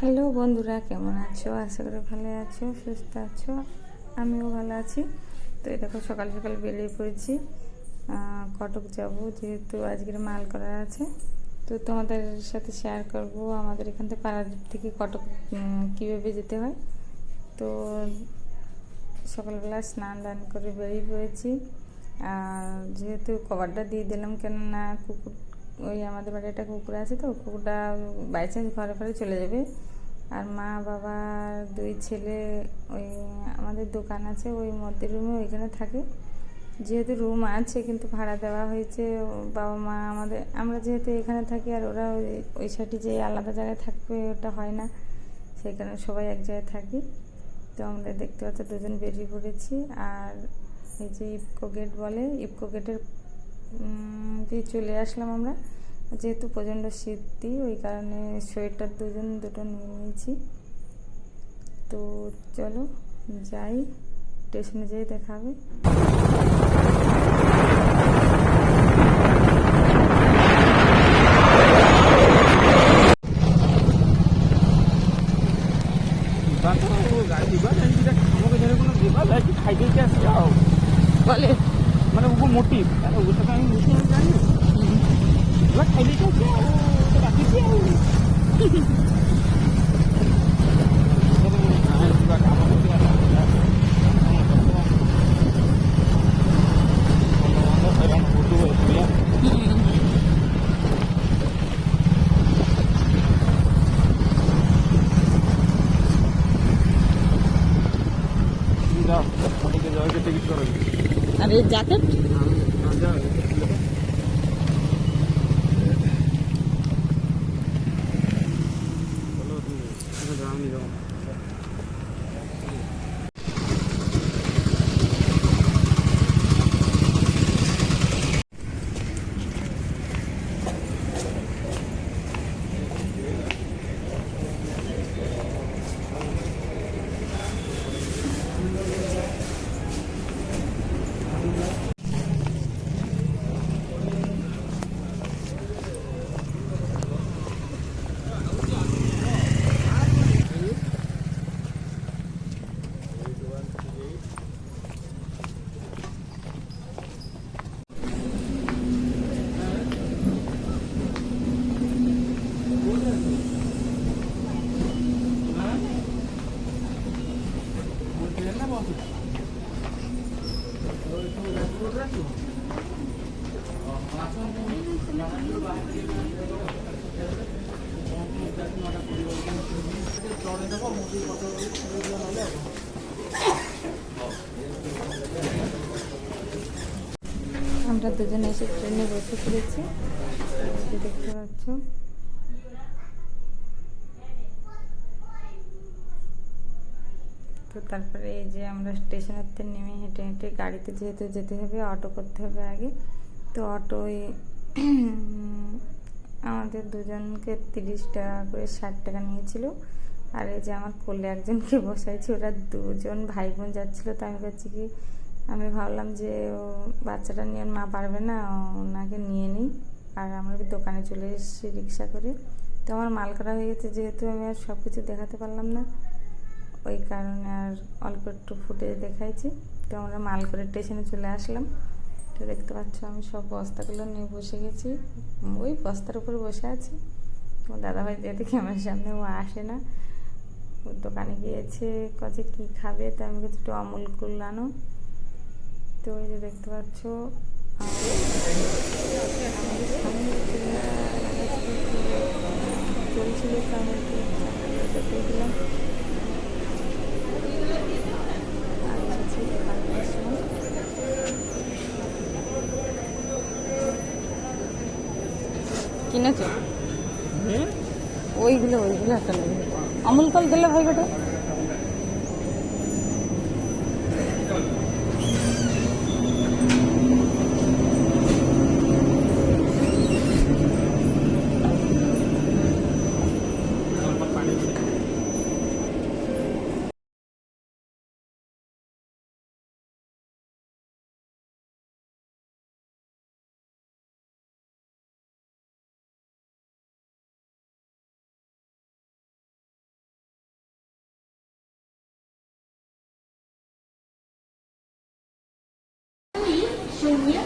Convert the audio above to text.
Hello বন্ধুরা, কেমন আছো? আশা করি ভালো আছো, সুস্থ আছো। আমিও ভালো আছি। তো এই দেখো, সকাল সকাল বেরিয়ে পড়েছি। কটক যাব, যেহেতু আজকের মাল করার আছে। তো তোমাদের সাথে শেয়ার করব আমাদের এখান থেকে পাড়ার থেকে কটক কীভাবে যেতে হয়। তো সকালবেলা স্নান দান করে বেরিয়ে পড়েছি। আর যেহেতু কভারটা দিয়ে দিলাম, কেননা কুকুর ওই আমাদের বাড়ি একটা কুকুর আছে তো, কুকুরটা বাই চান্স ঘরে ঘরে চলে যাবে। আর মা, বাবা, দুই ছেলে, ওই আমাদের দোকান আছে, ওই মধ্যে রুমে ওইখানে থাকে। যেহেতু রুম আছে, কিন্তু ভাড়া দেওয়া হয়েছে, বাবা মা আমাদের, আমরা যেহেতু এখানে থাকি আর ওরা ওই ওই সাইডে যে আলাদা জায়গায় থাকবে, ওটা হয় না। সেই কারণে সবাই এক জায়গায় থাকি। তো আমরা দেখতে পাচ্ছি দুজন বেরিয়ে পড়েছি। আর এই যে ইফকো গেট বলে, ইফকো গেটের দিয়ে চলে আসলাম আমরা। যেহেতু প্রচণ্ড শীত ওই কারণে সোয়েটার দুজন দুটো নিয়ে নিয়েছি। তো চলো যাই স্টেশনে যেয়ে দেখা হবে। বলে। মানে ওগো মোটিভ তাহলে ওগুলো তো আমি বুঝতে আমি জানি এবার খাইতে কি আসছে তো বাকি কি যাও মোটিকে যাও টিকিট করো আর এই জ্যাকেট আমরা দুজনে এসে ট্রেনে বসে পড়েছি। দেখতে পাচ্ছ। তো তারপরে এই যে আমরা স্টেশনের থেকে নেমে হেঁটে হেঁটে গাড়িতে যেহেতু যেতে হবে অটো করতে হবে আগে। তো অটোয় আমাদের দুজনকে তিরিশ টাকা করে ষাট টাকা নিয়েছিল। আর এই যে আমার কোলে একজনকে বসাইছি, ওরা দুজন ভাই বোন যাচ্ছিল। তো আমি বলছি কি, আমি ভাবলাম যে ও বাচ্চাটা নিয়ে মা পারবে না, ওনাকে নিয়ে নিই। আর আমরা দোকানে চলে এসেছি রিক্সা করে। তো আমার মাল করা হয়ে গেছে, যেহেতু আমি আর সব কিছু দেখাতে পারলাম না। ওই কারণে আর অল্প একটু ফুটেজ দেখাইছি। তো আমরা মাল করে স্টেশনে চলে আসলাম। তো দেখতে পাচ্ছ আমি সব বস্তাগুলো নিয়ে বসে গেছি। ওই বস্তার উপরে বসে আছি। আমার দাদাভাই যেহেতু ক্যামেরার সামনে ও আসে না, ও দোকানে গিয়েছে, কাছে কী খাবে, তো আমি কিছু একটু আমুল কুল আনো। তো ওই যে দেখতে পাচ্ছ চলছিল তো একটু দেখতে দিলাম আর এসেছি দোকানের সময় কিনেছ? ওইগুলো ওইগুলো একটা লাগবে আমুল কল দিলে ভাই বেটা Niye?